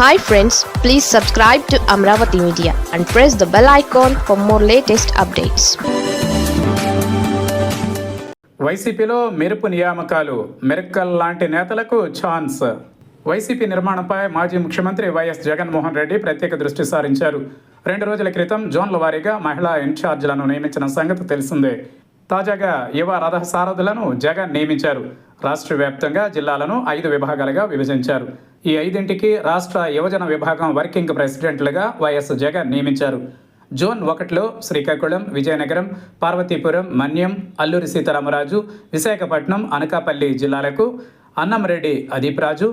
Hi friends please subscribe to Amaravati media and press the bell icon for more latest updates వైసీపీలో మెరుపు నియామకాలు మెరక్కల్ లాంటి నేతలకు chance. YCP నిర్మాణంపై మాజీ ముఖ్యమంత్రి వైఎస్ జగన్మోహన్ రెడ్డి ప్రత్యేక దృష్టి సారించారు. రెండు రోజుల క్రితం జోన్ల వారీగా మహిళా ఇన్ఛార్జీలను నియమించిన సంగతి తెలిసిందే. తాజాగా యువ రథ సారథులను జగన్ నియమించారు. రాష్ట్ర వ్యాప్తంగా జిల్లాలను ఐదు విభాగాలుగా విభజించారు. ఈ ఐదింటికి రాష్ట్ర యువజన విభాగం వర్కింగ్ ప్రెసిడెంట్లుగా వైఎస్ జగన్ నియమించారు. జోన్ ఒకటిలో శ్రీకాకుళం విజయనగరం పార్వతీపురం మన్యం అల్లూరి సీతారామరాజు విశాఖపట్నం అనకాపల్లి జిల్లాలకు అన్నంరెడ్డి అదీప్రాజు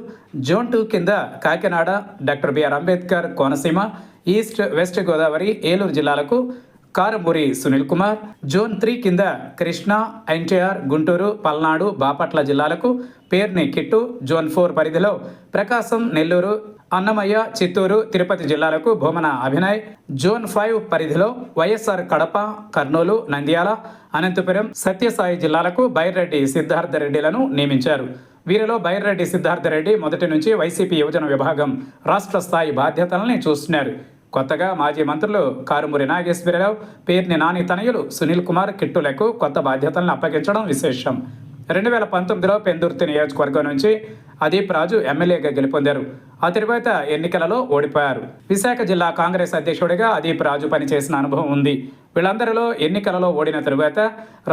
జోన్ టూ కింద Kakinada doctor B R Ambedkar Konaseema east west Godavari Eluru జిల్లాలకు కారుమూరి సునీల్ కుమార్ జోన్ త్రీ కింద కృష్ణా ఎన్టీఆర్ గుంటూరు పల్నాడు బాపట్ల జిల్లాలకు పేర్ని కిట్టు జోన్ ఫోర్ పరిధిలో ప్రకాశం నెల్లూరు అన్నమయ్య చిత్తూరు తిరుపతి జిల్లాలకు భూమన అభినయ్ జోన్ ఫైవ్ పరిధిలో వైఎస్ఆర్ కడప కర్నూలు నంద్యాల అనంతపురం సత్యసాయి జిల్లాలకు బైర్రెడ్డి సిద్ధార్థ రెడ్డిలను నియమించారు. వీరిలో బైర్రెడ్డి సిద్ధార్థ రెడ్డి మొదటి నుంచి వైసీపీ యువజన విభాగం రాష్ట్ర స్థాయి బాధ్యతల్ని చూస్తున్నారు. కొత్తగా మాజీ మంత్రులు కారుమూరి నాగేశ్వరరావు పేర్ని నాని తనయులు సునీల్ కుమార్ కిట్టులకు కొత్త బాధ్యతలను అప్పగించడం విశేషం. రెండు వేల పంతొమ్మిదిలో పెందుర్తి నియోజకవర్గం నుంచి అదీప్ రాజు ఎమ్మెల్యేగా గెలుపొందారు. ఆ తరువాత ఎన్నికలలో ఓడిపోయారు. విశాఖ జిల్లా కాంగ్రెస్ అధ్యక్షుడిగా అదీప్ రాజు పనిచేసిన అనుభవం ఉంది. వీళ్ళందరిలో ఎన్నికలలో ఓడిన తరువాత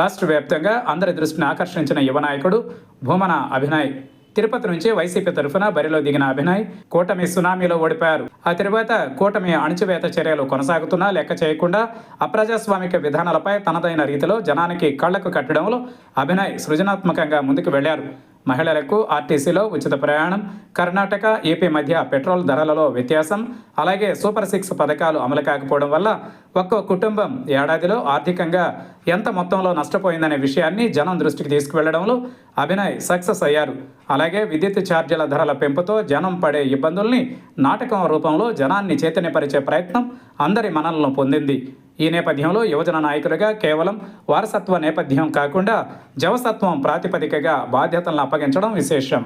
రాష్ట్ర వ్యాప్తంగా అందరి దృష్టిని ఆకర్షించిన యువ నాయకుడు భూమన అభినయ్. తిరుపతి నుంచి వైసీపీ తరఫున బరిలో దిగిన అభినయ్ కూటమి సునామీలో ఓడిపోయారు. ఆ తర్వాత కూటమి అణచివేత చర్యలు కొనసాగుతున్నా లెక్క చేయకుండా అప్రజాస్వామిక విధానాలపై తనదైన రీతిలో జనానికి కళ్ళకు కట్టడంలో అభినయ్ సృజనాత్మకంగా ముందుకు వెళ్ళారు మహిళలకు ఆర్టీసీలో ఉచిత ప్రయాణం కర్ణాటక ఏపీ మధ్య పెట్రోల్ ధరలలో వ్యత్యాసం అలాగే సూపర్ సిక్స్ పథకాలు అమలు కాకపోవడం వల్ల ఒక్కో కుటుంబం ఏడాదిలో ఆర్థికంగా ఎంత మొత్తంలో నష్టపోయిందనే విషయాన్ని జనం దృష్టికి తీసుకువెళ్ళడంలో అభినయ్ సక్సెస్ అయ్యారు. అలాగే విద్యుత్ ఛార్జీల ధరల పెంపుతో జనం పడే ఇబ్బందుల్ని నాటకం రూపంలో జనాన్ని చైతన్యపరిచే ప్రయత్నం అందరి మనలను పొందింది. ఈ నేపథ్యంలో యువజన నాయకులుగా కేవలం వారసత్వ నేపథ్యం కాకుండా జవసత్వం ప్రాతిపదికగా బాధ్యతలను అప్పగించడం విశేషం.